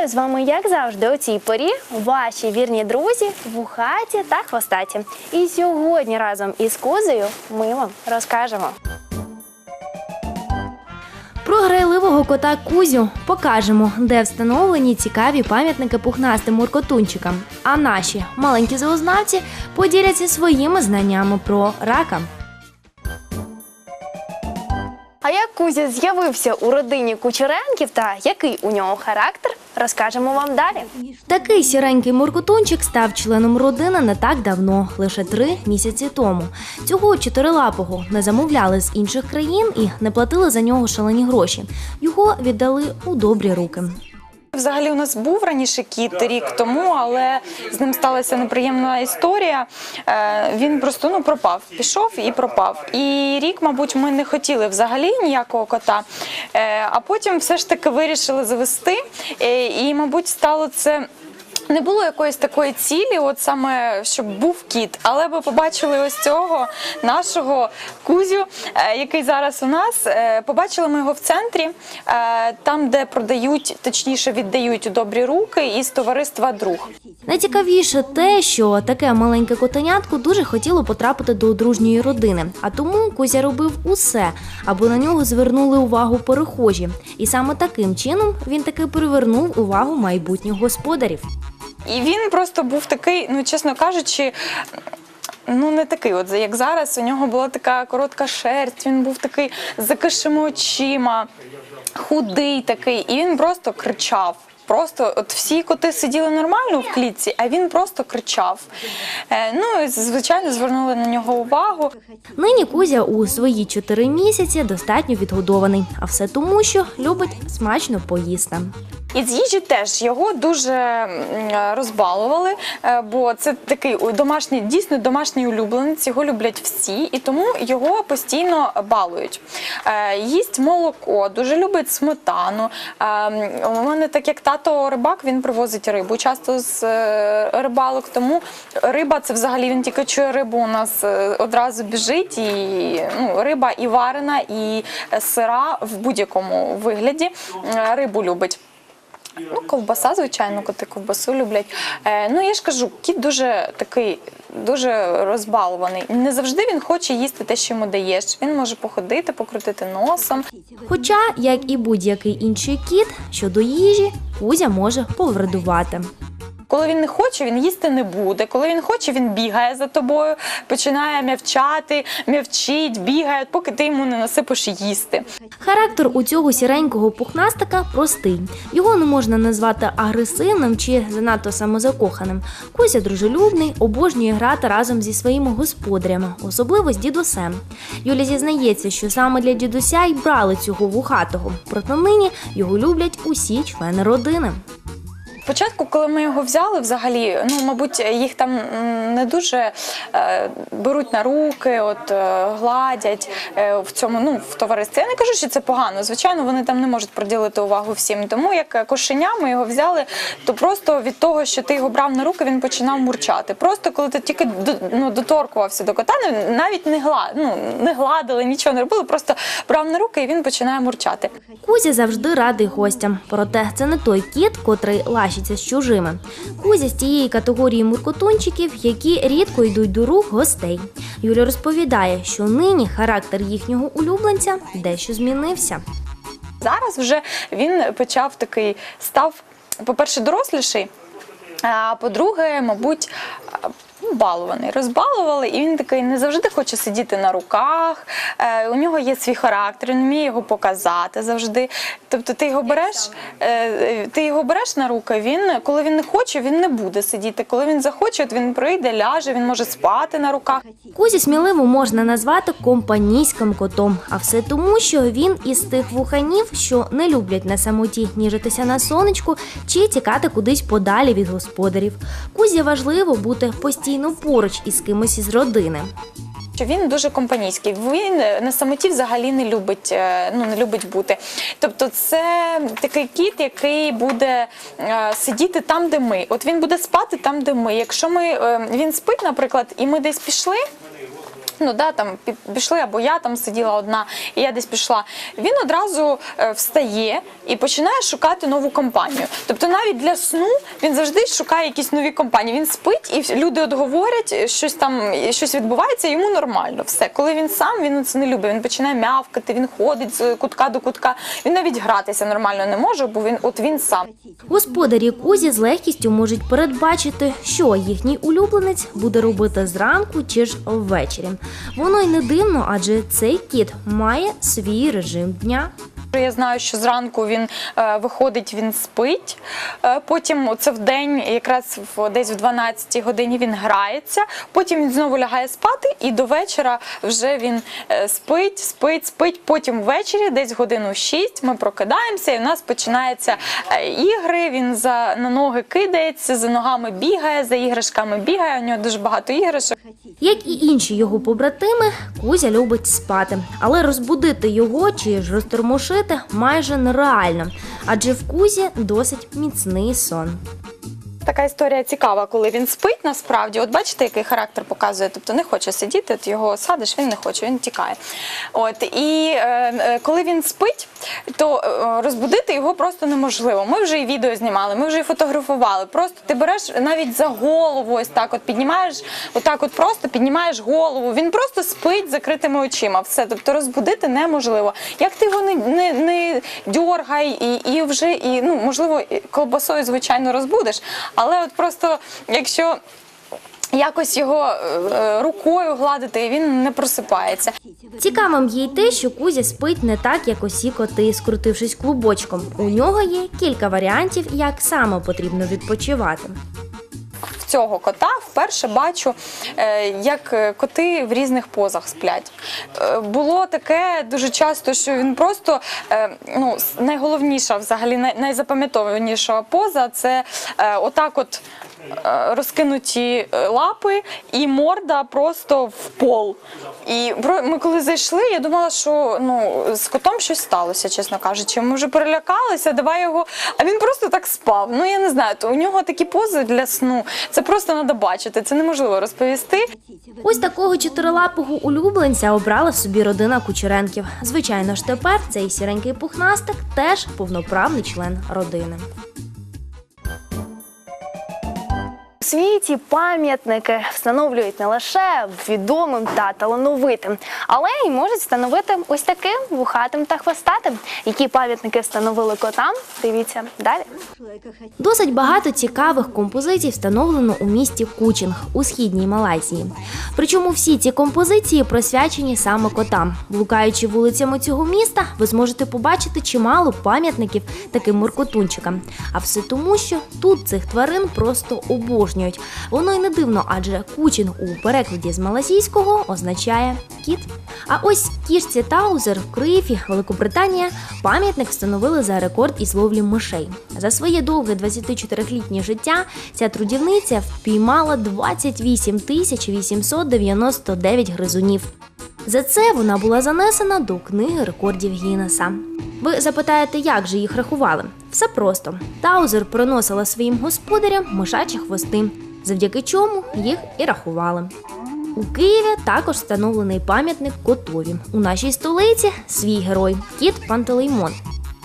Вітаю з вами, як завжди, у цій порі ваші вірні друзі, вухаті та хвостаті. І сьогодні разом із Кузею ми вам розкажемо. Про грайливого кота Кузю покажемо, де встановлені цікаві пам'ятники пухнастим муркотунчикам. А наші маленькі зоознавці поділяться своїми знаннями про рака. А як Кузя з'явився у родині Кучеренків та який у нього характер, розкажемо вам далі. Такий сіренький муркотунчик став членом родини не так давно, лише три місяці тому. Цього чотирилапого не замовляли з інших країн і не платили за нього шалені гроші. Його віддали у добрі руки. Взагалі у нас був раніше кіт рік тому, але з ним сталася неприємна історія. Е, Він просто ну пропав, пішов і пропав. І рік, мабуть, ми не хотіли взагалі ніякого кота. Е, А потім все ж таки вирішили завести. Е, І, мабуть, стало це. Не було якоїсь такої цілі, от саме щоб був кіт, але ви побачили ось цього нашого кузю, е, який зараз у нас. Е, Побачили ми його в центрі, е, там, де продають, точніше віддають у добрі руки із товариства друг. Найцікавіше те, що таке маленьке котенятко дуже хотіло потрапити до дружньої родини, а тому Кузя робив усе, аби на нього звернули увагу перехожі. І саме таким чином він таки привернув увагу майбутніх господарів. І він просто був такий, ну чесно кажучи. Ну, не такий, от як зараз. У нього була така коротка шерсть, він був такий з закишими очима, худий такий, і він просто кричав. Просто от всі коти сиділи нормально в клітці, а він просто кричав. Е, ну, і, звичайно, звернули на нього увагу. Нині Кузя у свої чотири місяці достатньо відгодований, а все тому, що любить смачно поїсти. І з їжі теж його дуже розбалували, е, бо це такий домашній, дійсно домашній улюбленець. Його люблять всі, і тому його постійно балують. Е, Їсть молоко, дуже любить сметану. Е, У мене, так як тато рибак, він привозить рибу часто з рибалок. Тому риба це взагалі він тільки чує рибу. У нас одразу біжить. І ну, риба і варена, і сира в будь-якому вигляді. Рибу любить. Ну, ковбаса, звичайно, коти ковбасу люблять. Е, ну, я ж кажу, кіт дуже такий, дуже розбалований. Не завжди він хоче їсти те, що йому даєш. Він може походити, покрутити носом. Хоча, як і будь-який інший кіт, щодо їжі, Кузя може повредувати. Коли він не хоче, він їсти не буде. Коли він хоче, він бігає за тобою, починає м'явчати, м'явчить, бігає, поки ти йому не насипиш їсти. Характер у цього сіренького пухнастика простий. Його не можна назвати агресивним чи занадто самозакоханим. Кузя дружелюбний, обожнює грати разом зі своїми господарями, особливо з дідусем. Юля зізнається, що саме для дідуся й брали цього вухатого. Проте нині його люблять усі члени родини. Спочатку, коли ми його взяли, взагалі, ну мабуть, їх там не дуже е, беруть на руки, от е, гладять е, в цьому, ну в товаристві. Я не кажу, що це погано. Звичайно, вони там не можуть приділити увагу всім. Тому як кошеня ми його взяли, то просто від того, що ти його брав на руки, він починав мурчати. Просто коли ти тільки ну, доторкувався до кота, ну, навіть не гла, ну не гладили, нічого не робили, просто брав на руки і він починає мурчати. Кузя завжди радий гостям, проте це не той кіт, котрий лащиться з чужими. Кузя з тієї категорії муркотунчиків, які рідко йдуть до рук гостей. Юля розповідає, що нині характер їхнього улюбленця дещо змінився. Зараз вже він почав такий став, по-перше, доросліший. А по-друге, мабуть, ну, балований. Розбалували, і він такий не завжди хоче сидіти на руках. Е, у нього є свій характер, він вміє його показати завжди. Тобто ти його береш, е, ти його береш на руки, він, коли він не хоче, він не буде сидіти. Коли він захоче, от він прийде, ляже, він може спати на руках. Кузю сміливо можна назвати компанійським котом, а все тому, що він із тих вуханів, що не люблять на самоті ніжитися на сонечку чи тікати кудись подалі від господарів. Кузі важливо бути постійно поруч із кимось із родини. що він дуже компанійський. Він на самоті взагалі не любить, е, ну не любить бути. Тобто, це такий кіт, який буде е, сидіти там, де ми. От він буде спати там, де ми. Якщо ми е, він спить, наприклад, і ми десь пішли. Ну да, там пі- пішли, або я там сиділа одна, і я десь пішла. Він одразу е, встає і починає шукати нову компанію. Тобто навіть для сну він завжди шукає якісь нові компанії. Він спить, і люди от говорять, щось там щось відбувається, йому нормально. Все, коли він сам, він це не любить. Він починає м'явкати, він ходить з кутка до кутка. Він навіть гратися нормально не може, бо він от він сам. Господарі Кузі з легкістю можуть передбачити, що їхній улюбленець буде робити зранку чи ж ввечері. Воно й не дивно, адже цей кіт має свій режим дня. Я знаю, що зранку він е, виходить, він спить. Е, потім це в день, якраз в десь в 12 годині він грається. Потім він знову лягає спати, і до вечора вже він е, спить, спить, спить. Потім ввечері, десь годину 6, ми прокидаємося, і в нас починаються е, ігри. Він за на ноги кидається, за ногами бігає, за іграшками бігає. У нього дуже багато іграшок. Як і інші його побратими, Кузя любить спати, але розбудити його чи ж розтормошити майже нереально, адже в Кузі досить міцний сон. Така історія цікава, коли він спить насправді. От бачите, який характер показує. Тобто не хоче сидіти, от його садиш, він не хоче, він тікає. От і е, е, коли він спить, то е, розбудити його просто неможливо. Ми вже і відео знімали, ми вже і фотографували. Просто ти береш навіть за голову, ось так от піднімаєш, отак от просто піднімаєш голову. Він просто спить закритими очима. Все, тобто розбудити неможливо. Як ти його не, не, не дьоргай і, і вже і ну можливо колбасою, звичайно, розбудиш, але от просто якщо. Якось його е, рукою гладити, він не просипається. Цікавим є й те, що Кузя спить не так, як усі коти, скрутившись клубочком. У нього є кілька варіантів, як саме потрібно відпочивати. Цього кота вперше бачу, е, як е, коти в різних позах сплять. Е, Було таке дуже часто, що він просто ну, найголовніша, взагалі найзапам'ятованіша поза це отак от. Е, Розкинуті е, лапи і морда просто в пол. І ми коли зайшли, я думала, що ну з котом щось сталося, чесно кажучи. Ми вже перелякалися, давай його. А він просто так спав. Ну я не знаю, то у нього такі пози для сну. Це просто треба бачити, це неможливо розповісти. Ось такого чотирилапого улюбленця обрала собі родина Кучеренків. Звичайно ж, тепер цей сіренький пухнастик теж повноправний член родини. Світі пам'ятники встановлюють не лише відомим та талановитим, але й можуть встановити ось таким вухатим та хвостатим. Які пам'ятники встановили котам? Дивіться далі. Досить багато цікавих композицій встановлено у місті Кучинг у східній Малайзії. Причому всі ці композиції присвячені саме котам. Блукаючи вулицями цього міста, ви зможете побачити чимало пам'ятників таким моркотунчикам. А все тому, що тут цих тварин просто обожнюють. Воно й не дивно, адже кучин у перекладі з малазійського означає кіт. А ось кішці Таузер в Криїві, Великобританія, пам'ятник встановили за рекорд із ловлі мишей. За своє довге 24-літнє життя ця трудівниця впіймала 28 тисяч 899 гризунів. За це вона була занесена до книги рекордів Гіннеса. Ви запитаєте, як же їх рахували? Все просто. Таузер приносила своїм господарям мишачі хвости, завдяки чому їх і рахували. У Києві також встановлений пам'ятник котові. У нашій столиці свій герой кіт Пантелеймон.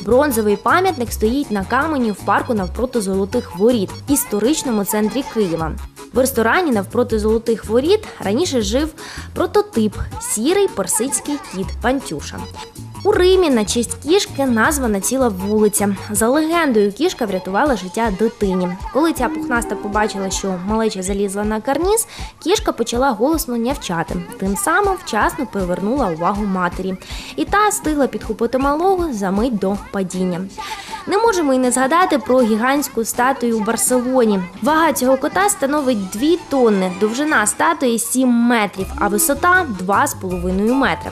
Бронзовий пам'ятник стоїть на камені в парку навпроти золотих воріт в історичному центрі Києва. В ресторані навпроти золотих воріт раніше жив прототип сірий персидський кіт Пантюша. У Римі на честь кішки названа ціла вулиця. За легендою, кішка врятувала життя дитині. Коли ця пухнаста побачила, що малеча залізла на карніз, кішка почала голосно нявчати. Тим самим вчасно привернула увагу матері. І та встигла підхопити малого за мить до падіння. Не можемо й не згадати про гігантську статую у Барселоні. Вага цього кота становить 2 тонни, довжина статуї 7 метрів, а висота 2,5 метри.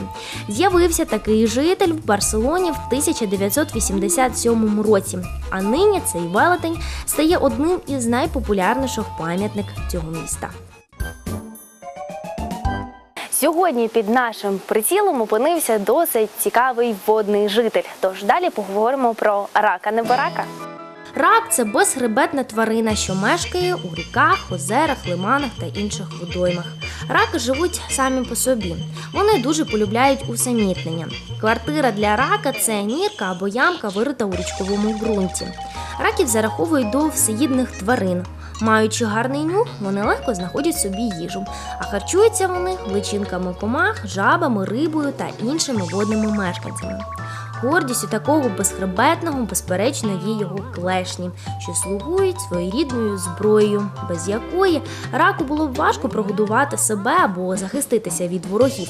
З'явився такий житель в Барселоні в 1987 році. А нині цей велетень стає одним із найпопулярніших пам'ятник цього міста. Сьогодні під нашим прицілом опинився досить цікавий водний житель. Тож далі поговоримо про рака неборака. Рак це безхребетна тварина, що мешкає у ріках, озерах, лиманах та інших водоймах. Раки живуть самі по собі. Вони дуже полюбляють усамітнення. Квартира для рака це нірка або ямка, вирита у річковому ґрунті. Раків зараховують до всеїдних тварин. Маючи гарний нюх, вони легко знаходять собі їжу, а харчуються вони личинками комах, жабами, рибою та іншими водними мешканцями. Гордістю такого безхребетного, безперечно, є його клешні, що слугують своєрідною зброєю, без якої раку було б важко прогодувати себе або захиститися від ворогів.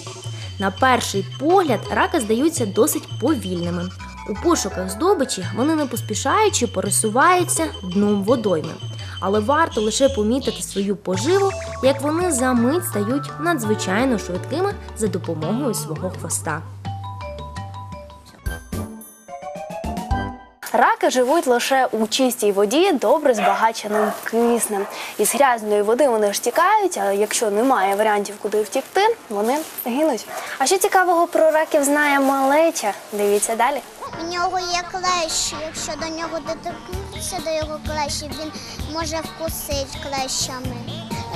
На перший погляд раки здаються досить повільними. У пошуках здобичі вони не поспішаючи пересуваються дном водойми. Але варто лише помітити свою поживу, як вони за мить стають надзвичайно швидкими за допомогою свого хвоста. Раки живуть лише у чистій воді, добре збагаченим киснем. Із грязної води вони ж тікають, а якщо немає варіантів, куди втікти, вони гинуть. А що цікавого про раків знає малеча? Дивіться далі. У нього є клещі. Якщо до нього доторкнутися до його клещів, він може вкусити клещами.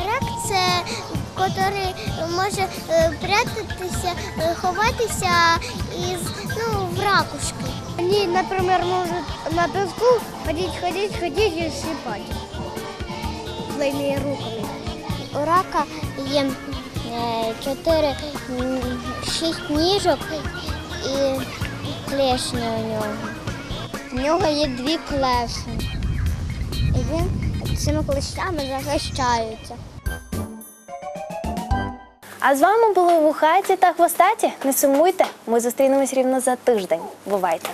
Рак це який може е, прятатися, е, ховатися із ну, в ракушки. Они, например, могут на песку ходить, ходить, ходить и щипать своими руками. У рака є е, чотири м, шість ніжок і клешні у нього. У нього є дві клеші. І він цими клещами захищається. А з вами були вухаті та хвостаті. Не сумуйте. Ми зустрінемось рівно за тиждень. Бувайте!